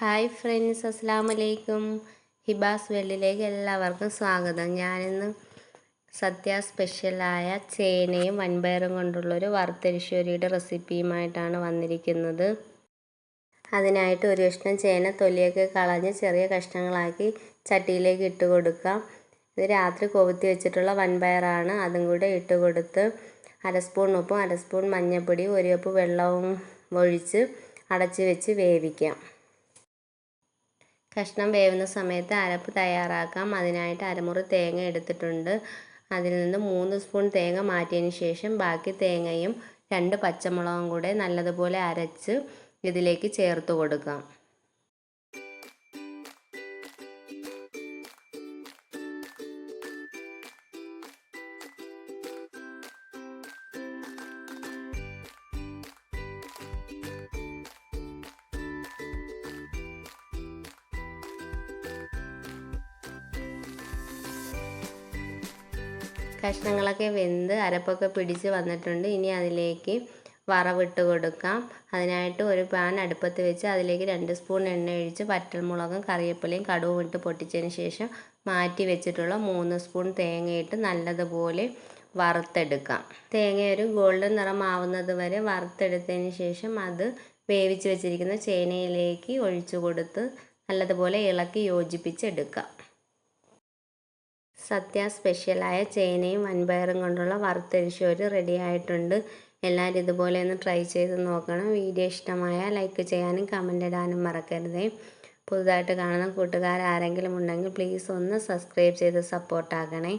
Hi friends അസ്സാമലൈക്കും ഹിബാസ് വെള്ളിലേക്ക് എല്ലാവർക്കും സ്വാഗതം. ഞാനിന്ന് സദ്യ സ്പെഷ്യലായ ചേനയും വൻപയറും കൊണ്ടുള്ളൊരു വറുത്തരിശ്ശേരിയുടെ റെസിപ്പിയുമായിട്ടാണ് വന്നിരിക്കുന്നത്. അതിനായിട്ട് ഒരു കഷ്ണം ചേന തൊലിയൊക്കെ കളഞ്ഞ് ചെറിയ കഷ്ണങ്ങളാക്കി ചട്ടിയിലേക്ക് ഇട്ട് കൊടുക്കാം. ഇത് രാത്രി കൊവുത്തി വെച്ചിട്ടുള്ള വൻപയറാണ്. അതും കൂടെ ഇട്ട് കൊടുത്ത് അര സ്പൂൺ ഉപ്പും അര സ്പൂൺ മഞ്ഞൾപ്പൊടി ഒരു കപ്പ് വെള്ളവും ഒഴിച്ച് അടച്ച് വെച്ച് വേവിക്കാം. കഷ്ണം വേവുന്ന സമയത്ത് അരപ്പ് തയ്യാറാക്കാം. അതിനായിട്ട് അരമുറി തേങ്ങ എടുത്തിട്ടുണ്ട്. അതിൽ നിന്ന് മൂന്ന് സ്പൂൺ തേങ്ങ മാറ്റിയതിന് ശേഷം ബാക്കി തേങ്ങയും രണ്ട് പച്ചമുളകും കൂടെ നല്ലതുപോലെ അരച്ച് ഇതിലേക്ക് ചേർത്ത് കൊടുക്കാം. കഷ്ണങ്ങളൊക്കെ വെന്ത് അരപ്പൊക്കെ പിടിച്ച് വന്നിട്ടുണ്ട്. ഇനി അതിലേക്ക് വറവിട്ട് കൊടുക്കാം. അതിനായിട്ട് ഒരു പാൻ അടുപ്പത്ത് വെച്ച് അതിലേക്ക് രണ്ട് സ്പൂൺ എണ്ണ ഒഴിച്ച് വറ്റൽമുളകും കറിവേപ്പിലയും കടുവും ഇട്ട് പൊട്ടിച്ചതിന് ശേഷം മാറ്റി വെച്ചിട്ടുള്ള മൂന്ന് സ്പൂൺ തേങ്ങയിട്ട് നല്ലതുപോലെ വറുത്തെടുക്കാം. തേങ്ങ ഒരു ഗോൾഡൻ നിറമാവുന്നത് വരെ വറുത്തെടുത്തതിന് ശേഷം അത് വേവിച്ച് വെച്ചിരിക്കുന്ന ചേനയിലേക്ക് ഒഴിച്ചു കൊടുത്ത് നല്ലതുപോലെ ഇളക്കി യോജിപ്പിച്ചെടുക്കാം. സദ്യ സ്പെഷ്യലായ ചേനയും വൻപയറും കൊണ്ടുള്ള വറുത്തരിശോര് റെഡി ആയിട്ടുണ്ട്. എല്ലാവരും ഇതുപോലെ ഒന്ന് ട്രൈ ചെയ്ത് നോക്കണം. വീഡിയോ ഇഷ്ടമായ ലൈക്ക് ചെയ്യാനും കമന്റ് ഇടാനും മറക്കരുതേ. പുതുതായിട്ട് കാണുന്ന കൂട്ടുകാർ ആരെങ്കിലും ഉണ്ടെങ്കിൽ പ്ലീസ് ഒന്ന് സബ്സ്ക്രൈബ് ചെയ്ത് സപ്പോർട്ടാക്കണേ